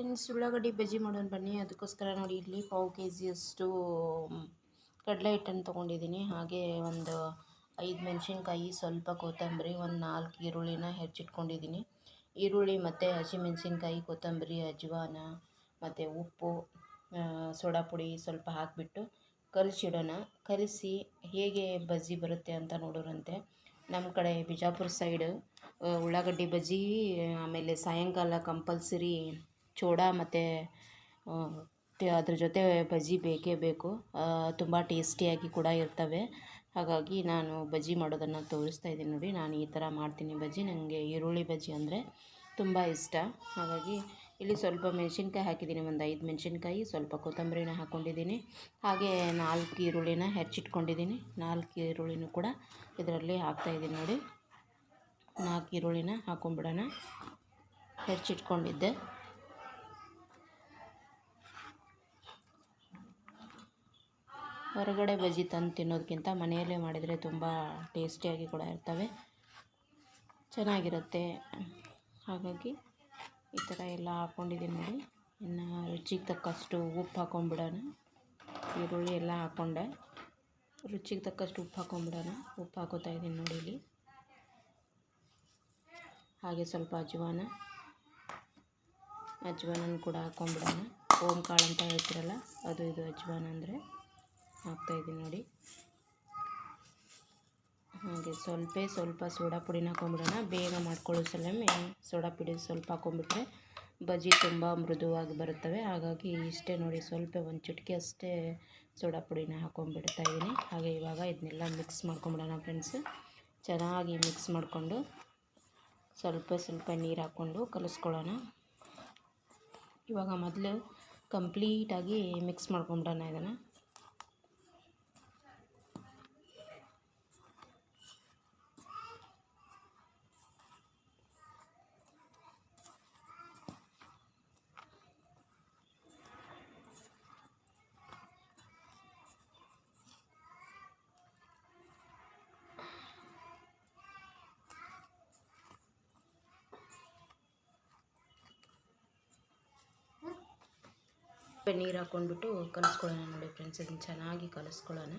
Friends, ಉಳ್ಳಾಗಡ್ಡಿ ಬಜ್ಜಿ ಮಾಡೋಣ ಬನ್ನಿ. ಅದಕ್ಕೋಸ್ಕರ ನೋಡಿ, ಇಲ್ಲಿ ಪಾವು ಕೆ ಜಿಯಷ್ಟು ಕಡಲೆ ಹಿಟ್ಟನ್ನು ತೊಗೊಂಡಿದ್ದೀನಿ. ಹಾಗೆ ಒಂದು ಐದು ಮೆಣಸಿನ್ಕಾಯಿ, ಸ್ವಲ್ಪ ಕೊತ್ತಂಬರಿ, ಒಂದು ನಾಲ್ಕು ಈರುಳ್ಳಿನ ಹೆಚ್ಚಿಟ್ಕೊಂಡಿದ್ದೀನಿ. ಈರುಳ್ಳಿ ಮತ್ತು ಹಸಿಮೆಣಸಿನ್ಕಾಯಿ, ಕೊತ್ತಂಬರಿ, ಅಜ್ವಾನ, ಮತ್ತು ಉಪ್ಪು ಸೋಡಾ ಪುಡಿ ಸ್ವಲ್ಪ ಹಾಕಿಬಿಟ್ಟು ಕಲಸಿಡೋಣ. ಕಲಸಿ ಹೇಗೆ ಬಜ್ಜಿ ಬರುತ್ತೆ ಅಂತ ನೋಡೋರಂತೆ. ನಮ್ಮ ಕಡೆ ಬಿಜಾಪುರ ಸೈಡ್, ಉಳ್ಳಾಗಡ್ಡಿ ಬಜ್ಜಿ, ಆಮೇಲೆ ಸಾಯಂಕಾಲ ಕಂಪಲ್ಸರಿ ಚೂಡ ಮತ್ತು ಅದ್ರ ಜೊತೆ ಬಜ್ಜಿ ಬೇಕೇ ಬೇಕು. ತುಂಬ ಟೇಸ್ಟಿಯಾಗಿ ಕೂಡ ಇರ್ತವೆ. ಹಾಗಾಗಿ ನಾನು ಬಜ್ಜಿ ಮಾಡೋದನ್ನು ತೋರಿಸ್ತಾ ಇದ್ದೀನಿ ನೋಡಿ. ನಾನು ಈ ಥರ ಮಾಡ್ತೀನಿ ಬಜ್ಜಿ. ನನಗೆ ಈರುಳ್ಳಿ ಬಜ್ಜಿ ಅಂದರೆ ತುಂಬ ಇಷ್ಟ. ಹಾಗಾಗಿ ಇಲ್ಲಿ ಸ್ವಲ್ಪ ಮೆಣಸಿನ್ಕಾಯಿ ಹಾಕಿದ್ದೀನಿ. ಒಂದು ಐದು ಮೆಣಸಿನ್ಕಾಯಿ, ಸ್ವಲ್ಪ ಕೊತ್ತಂಬರಿನ ಹಾಕ್ಕೊಂಡಿದ್ದೀನಿ ಹಾಗೆ ನಾಲ್ಕು ಈರುಳ್ಳಿನ ಹೆಚ್ಚಿಟ್ಕೊಂಡಿದ್ದೀನಿ. ನಾಲ್ಕು ಈರುಳ್ಳಿನೂ ಕೂಡ ಇದರಲ್ಲಿ ಹಾಕ್ತಾಯಿದ್ದೀನಿ ನೋಡಿ. ನಾಲ್ಕು ಈರುಳ್ಳಿನ ಹಾಕ್ಕೊಂಬಿಡೋಣ ಹೆಚ್ಚಿಟ್ಕೊಂಡಿದ್ದೆ. ಹೊರಗಡೆ ಬಜ್ಜಿ ತಂದು ತಿನ್ನೋದಕ್ಕಿಂತ ಮನೆಯಲ್ಲೇ ಮಾಡಿದರೆ ತುಂಬ ಟೇಸ್ಟಿಯಾಗಿ ಕೂಡ ಇರ್ತವೆ. ಚೆನ್ನಾಗಿರುತ್ತೆ. ಹಾಗಾಗಿ ಈ ಥರ ಎಲ್ಲ ಹಾಕ್ಕೊಂಡಿದ್ದೀನಿ ನೋಡಿ. ಇನ್ನು ರುಚಿಗೆ ತಕ್ಕಷ್ಟು ಉಪ್ಪು ಹಾಕೊಂಡ್ಬಿಡೋಣ ಈರುಳ್ಳಿ ಎಲ್ಲ ಹಾಕ್ಕೊಂಡೆ ರುಚಿಗೆ ತಕ್ಕಷ್ಟು ಉಪ್ಪು ಹಾಕೊಂಡ್ಬಿಡೋಣ ಉಪ್ಪು ಹಾಕೋತಾ ಇದ್ದೀನಿ ನೋಡಿ ಇಲ್ಲಿ. ಹಾಗೆ ಸ್ವಲ್ಪ ಅಜ್ವಾನ. ಅಜ್ವಾನನ ಕೂಡ ಹಾಕ್ಕೊಂಬಿಡೋಣ ಓಮ್ ಕಾಳು ಅಂತ ಹೇಳ್ತಿರಲ್ಲ, ಅದು ಇದು ಅಜ್ವಾನ ಅಂದರೆ. ಹಾಕ್ತಾಯಿದ್ದೀನಿ ನೋಡಿ. ಹಾಗೆ ಸ್ವಲ್ಪ ಸ್ವಲ್ಪ ಸೋಡಾ ಪುಡಿನ ಹಾಕೊಂಡ್ಬಿಡೋಣ. ಬೇಗ ಮಾಡ್ಕೊಳ್ಳೋ ಸಲಮೆ ಸೋಡಾ ಪುಡಿ ಸ್ವಲ್ಪ ಹಾಕೊಂಡ್ಬಿಟ್ರೆ ಬಜ್ಜಿ ತುಂಬ ಮೃದುವಾಗಿ ಬರುತ್ತವೆ. ಹಾಗಾಗಿ ಇಷ್ಟೇ ನೋಡಿ, ಸ್ವಲ್ಪ ಒಂದು ಚಿಟಿಕೆ ಅಷ್ಟೇ ಸೋಡಾ ಪುಡಿನ ಹಾಕೊಂಡ್ಬಿಡ್ತಾ ಇದ್ದೀನಿ. ಹಾಗೆ ಇವಾಗ ಇದನ್ನೆಲ್ಲ ಮಿಕ್ಸ್ ಮಾಡ್ಕೊಂಬಿಡೋಣ ಫ್ರೆಂಡ್ಸ್ ಚೆನ್ನಾಗಿ ಮಿಕ್ಸ್ ಮಾಡಿಕೊಂಡು ಸ್ವಲ್ಪ ಸ್ವಲ್ಪ ನೀರು ಹಾಕ್ಕೊಂಡು ಕಲಿಸ್ಕೊಳ್ಳೋಣ. ಇವಾಗ ಮೊದಲು ಕಂಪ್ಲೀಟಾಗಿ ಮಿಕ್ಸ್ ಮಾಡ್ಕೊಂಬಿಡೋಣ ಇದನ್ನು. ನೀರು ಹಾಕ್ಕೊಂಡ್ಬಿಟ್ಟು ಕಲಿಸ್ಕೊಳ್ಳೋಣ ನೋಡಿ ಫ್ರೆಂಡ್ಸ್ ಇದನ್ನು ಚೆನ್ನಾಗಿ ಕಲಿಸ್ಕೊಳ್ಳೋಣ.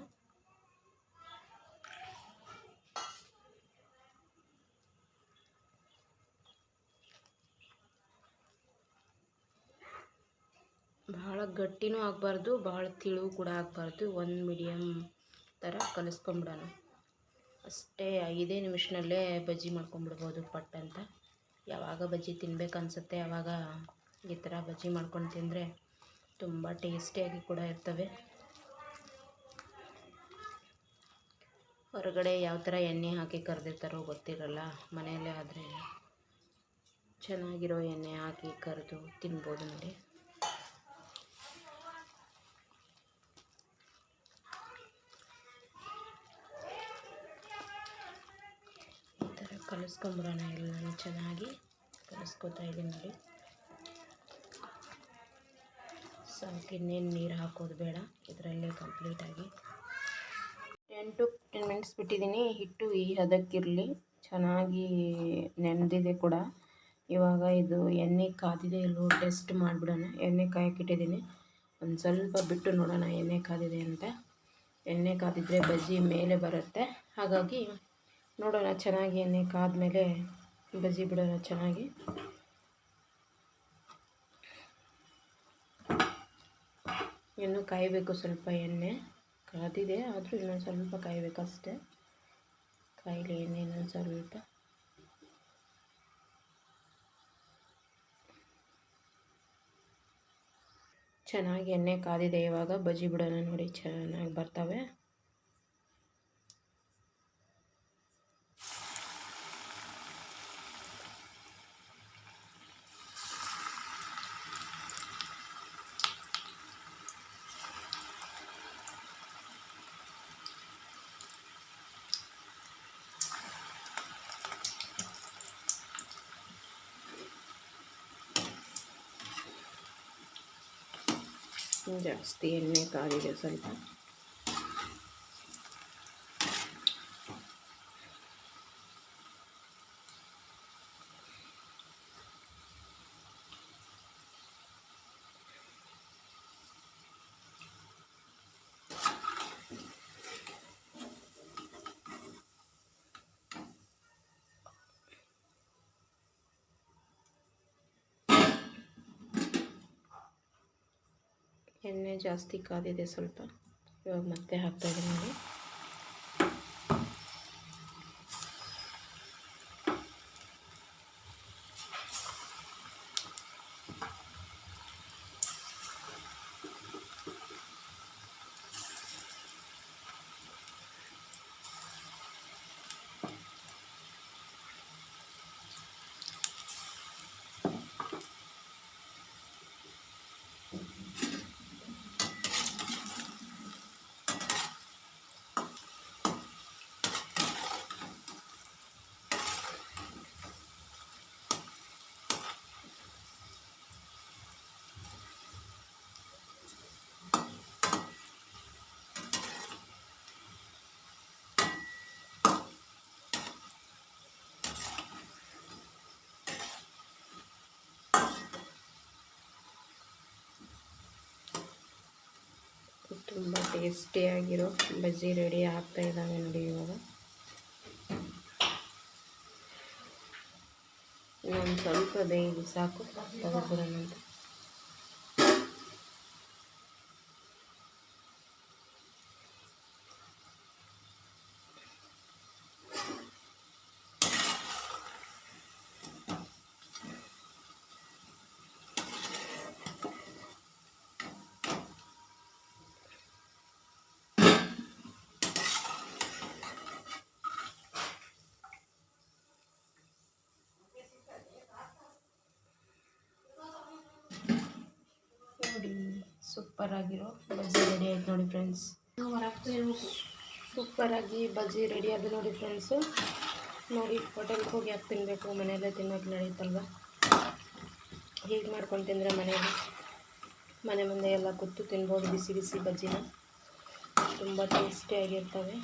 ಭಾಳ ಗಟ್ಟಿನೂ ಆಗಬಾರ್ದು ಭಾಳ ತಿಳು ಕೂಡ ಆಗಬಾರ್ದು. ಒಂದು ಮೀಡಿಯಮ್ ಥರ ಕಲಿಸ್ಕೊಂಬಿಡೋಣ ಅಷ್ಟೇ, ಐದೇ ನಿಮಿಷನಲ್ಲೇ ಬಜ್ಜಿ ಮಾಡ್ಕೊಂಬಿಡ್ಬೋದು ಪಟ್ ಅಂತ. ಯಾವಾಗ ಬಜ್ಜಿ ತಿನ್ಬೇಕು ಅನಿಸುತ್ತೆ ಆವಾಗ ಈ ಥರ ಬಜ್ಜಿ ಮಾಡ್ಕೊಂಡು ತಿಂದರೆ ತುಂಬ ಟೇಸ್ಟಿಯಾಗಿ ಕೂಡ ಇರ್ತವೆ. ಹೊರಗಡೆ ಯಾವ ಥರ ಎಣ್ಣೆ ಹಾಕಿ ಕರೆದಿರ್ತಾರೋ ಗೊತ್ತಿರಲ್ಲ, ಮನೆಯಲ್ಲೇ ಆದರೆ ಚೆನ್ನಾಗಿರೋ ಎಣ್ಣೆ ಹಾಕಿ ಕರೆದು ತಿನ್ಬೋದು ನೋಡಿ. ಈ ಥರ ಕಲಿಸ್ಕೊಂಬಿಡೋಣ ಎಲ್ಲನೂ ಚೆನ್ನಾಗಿ. ಕಲಿಸ್ಕೊತಾ ಇದ್ದೀನಿ ನೋಡಿ. ಸಾಕು ಇನ್ನೇನು ನೀರು ಹಾಕೋದು ಬೇಡ. ಇದರಲ್ಲೇ ಕಂಪ್ಲೀಟಾಗಿ ಟೆನ್ ಟು ಟೆನ್ ಮಿನಿಟ್ಸ್ ಬಿಟ್ಟಿದ್ದೀನಿ ಹಿಟ್ಟು ಈ ಹದಕ್ಕಿರಲಿ. ಚೆನ್ನಾಗಿ ನೆನೆದಿದೆ ಕೂಡ. ಇವಾಗ ಇದು ಎಣ್ಣೆ ಕಾದಿದೆ. ಇಲ್ಲೋ ಟೆಸ್ಟ್ ಮಾಡಿಬಿಡೋಣ. ಎಣ್ಣೆ ಕಾಯಕ್ಕಿಟ್ಟಿದ್ದೀನಿ ಒಂದು ಸ್ವಲ್ಪ ಬಿಟ್ಟು ನೋಡೋಣ ಎಣ್ಣೆ ಕಾದಿದೆ ಅಂತ. ಎಣ್ಣೆ ಕಾದಿದ್ರೆ ಬಜ್ಜಿ ಮೇಲೆ ಬರುತ್ತೆ. ಹಾಗಾಗಿ ನೋಡೋಣ ಚೆನ್ನಾಗಿ ಎಣ್ಣೆ ಕಾದ ಮೇಲೆ ಬಜ್ಜಿ ಬಿಡೋಣ ಚೆನ್ನಾಗಿ. ಇನ್ನು ಕಾಯಬೇಕು ಸ್ವಲ್ಪ ಎಣ್ಣೆ. ಕಾದಿದೆ, ಆದರೂ ಇನ್ನೊಂದು ಸ್ವಲ್ಪ ಕಾಯಬೇಕಷ್ಟೆ ಕಾಯಿಲೆ ಎಣ್ಣೆ ಇನ್ನೊಂದು ಸ್ವಲ್ಪ. ಚೆನ್ನಾಗಿ ಎಣ್ಣೆ ಕಾದಿದೆ ಇವಾಗ. ಬಜ್ಜಿ ಬಿಡೋಣ ನೋಡಿ ಚೆನ್ನಾಗಿ ಬರ್ತವೆ. ಜಾಸ್ತಿ ಎಣ್ಣೆ ಕಾದಿದೆ ಸ್ವಲ್ಪ ಎಣ್ಣೆ ಜಾಸ್ತಿ ಕಾದಿದೆ ಸ್ವಲ್ಪ ಇವಾಗ ಮತ್ತೆ ಹಾಕ್ತಾಯಿದ್ದೀನಿ ನೋಡಿ ತುಂಬ ಟೇಸ್ಟಿಯಾಗಿರೋ ಬಜ್ಜಿ ರೆಡಿ ಆಗ್ತಾ ಇದ್ದಾವೆ ನೋಡಿ ಇವಾಗ. ಇನ್ನೊಂದು ಸ್ವಲ್ಪ ಬೇಯಿಸಿ ಸಾಕು. ತೆಗೆದ್ಬಿಡೋಣ ಅಂತ ನೋಡಿ ಸೂಪರ್ ಆಗಿರೋ ಬಜ್ಜಿ ರೆಡಿ ಆಯ್ತು ನೋಡಿ ಫ್ರೆಂಡ್ಸ್ ಸೂಪರ್ ಆಗಿ ಬಜ್ಜಿ ರೆಡಿ ಆದ ನೋಡಿ ಫ್ರೆಂಡ್ಸು ನೋಡಿ ಹೋಟೆಲ್ಗೆ ಹೋಗಿ ಯಾಕೆ ತಿನ್ನಬೇಕು ಮನೆಯಲ್ಲೇ ತಿನ್ನೋಕೆ ನಡೆಯುತ್ತಲ್ವ ಹೀಗೆ ಮಾಡ್ಕೊಂಡು ತಿಂದರೆ ಮನೆಯಲ್ಲಿ? ಮನೆ ಮುಂದೆ ಎಲ್ಲ ಕೂತು ತಿನ್ಬೋದು ಬಿಸಿ ಬಿಸಿ ಬಜ್ಜಿನ. ತುಂಬ ಟೇಸ್ಟಿಯಾಗಿರ್ತವೆ